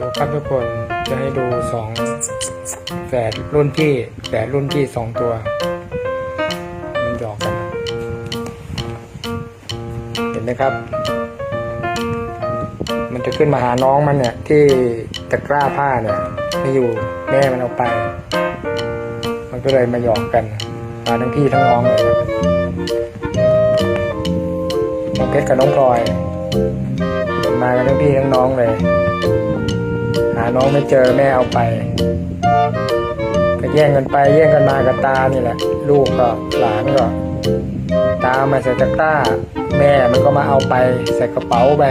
ดูครับทุกคนจะให้ดูสองแฝดรุ่นพี่แฝดรุ่นพี่สองตัว มันหยอกกัน เห็นไหมครับ มันจะขึ้นมาหาน้องมันเนี่ย ที่ตะกร้าผ้าเนี่ยไม่อยู่แม่มันเอาไป มันก็เลยมาหยอกกันมาทั้งพี่ทั้งน้องเลยน้องเพชรกับน้องพลอยมากันทั้งพี่ทั้งน้องเลย น้องไม่เจอแม่เอาไปก็แย่งกันไปแย่งกันมากับตานี่แหละ ลูกก็หลานก็ ตามาใส่ตะกร้า แม่มันก็มาเอาไปใส่กระเป๋าไป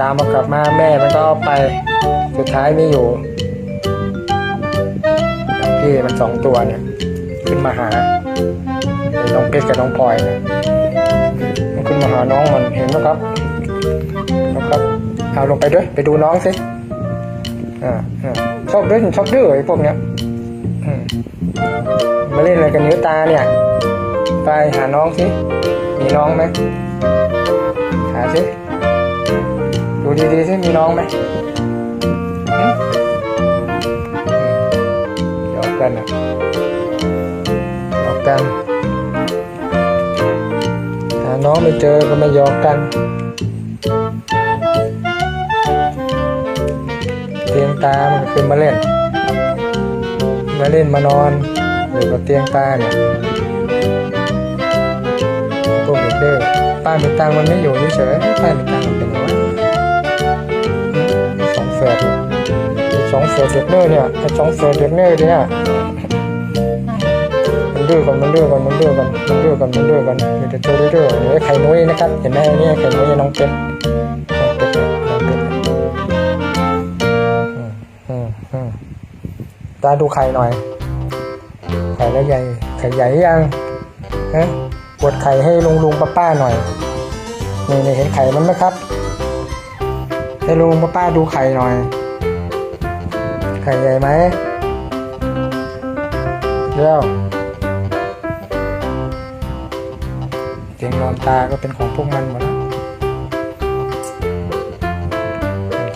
ตามมากลับมาแม่มันก็เอาไป สุดท้ายไม่อยู่พี่มันสองตัวเนี่ยขึ้นมาหาน้องเพชรกับน้องพลอยเนี่ยมันขึ้นมาหาน้องมันเห็นไหมครับนะครับเอาลงไปด้วยไปดูน้องสิ ชอบเล่นชอบดื้อไอ้พวกเนี้ยมาเล่นอะไรกันนิ้วตาเนี่ย ไปหาน้องสิ มีน้องไหมหาสิดูดีๆสิมีน้องไหมหยอกกันอะหยอกกัน หาน้องไม่เจอก็มาหยอกกัน ตียงตามันก็ขึ้นมาเล่น มาเล่นมานอนอยู่กับเตียงตาเนี่ยพวกเด็กเด้อป้ามีตังมันไม่อยู่เฉยป้ามีตังมันเป็นยังไงสองแฝดสองแฝดเด็กเด้อเนี่ยสองแฝดเด็กเด้อเนี่ยมันเดื้อกันมันเดื้อกันมันเดื้อกันมันเดื้อกันมันเดื้อกันมันจะเจอดื้อๆเนี่ยไข่นุ้ยนะครับ เห็นไหมเนี่ยไข่นุ้ยน้องเป็ด ตาดูไข่หน่อย ไข่แล้วใหญ่ ไข่ใหญ่ยังฮะปวดไข่ให้ลุงลุงป้าป้าหน่อย นี่นเห็นไข่มันไหมครับ ให้ลุงป้าป้าดูไข่หน่อย ไข่ใหญ่ไหมเร็วเตีงนอนตาก็เป็นของพวกมันหมดแล้ว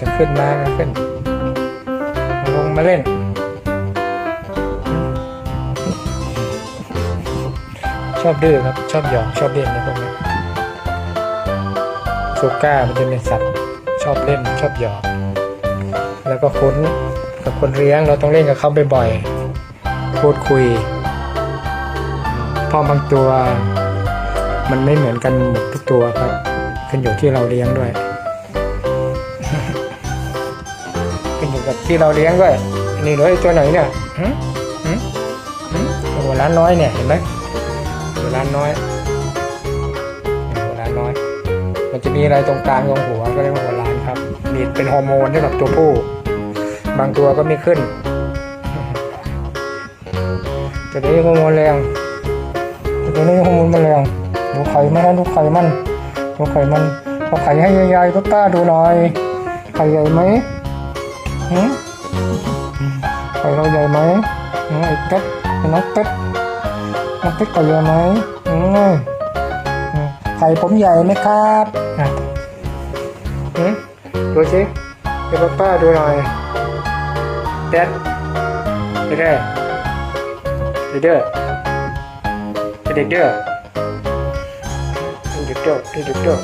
จะขึ้นมาก็ขึ้น ลงมาเล่น ชอบดื้อครับ ชอบหยองชอบเล่นนะพวกนี้สุก้ามันจะเป็นสัตว์ชอบเล่นชอบหยองแล้วก็คุ้นกับคนเลี้ยงเราต้องเล่นกับเขาบ่อยๆพูดคุยพอบางตัวมันไม่เหมือนกันหมดทุกตัวครับขึ้นอยู่ที่เราเลี้ยงด้วยขึ้นอยู่กับที่เราเลี้ยงด้วยนี่ด้วยตัวไหนเนี่ยหัวล้านน้อยเนี่ยเห็นไหมานน้อยหัวล้านน้อย มันจะมีอะไรตรงกลางตรงหัวก็เรียกว่าหัวล้านครับนี่เป็นฮอร์โมนสำหรับตัวผู้ บางตัวก็ไม่ขึ้นตัวนี้ฮอร์โมนแรงตัวนี้ฮอร์โมนมัแรงดูไข่มันดูไข่มันดูไข่มันเอไข่ให้ใหญ่ๆก็ต้าดูหน่อย ไข่ใหญ่ไหมไข่เราใหญ่ไหมไอ้เต๊ดน้องเต๊ดน้องเต๊ดไข่ใหญ่ไหม อืมไข่ผมใหญ่ไหมครับอะอืดูสิให้ป้าป้าดูหน่อยแดดเด็กเด้อเด็กเด้อเด็กเด้อเด็กเด้อเด็กเด้อ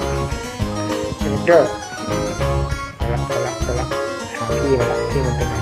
เด็กเด้อละละละพี่มันละพี่มันเป็นไง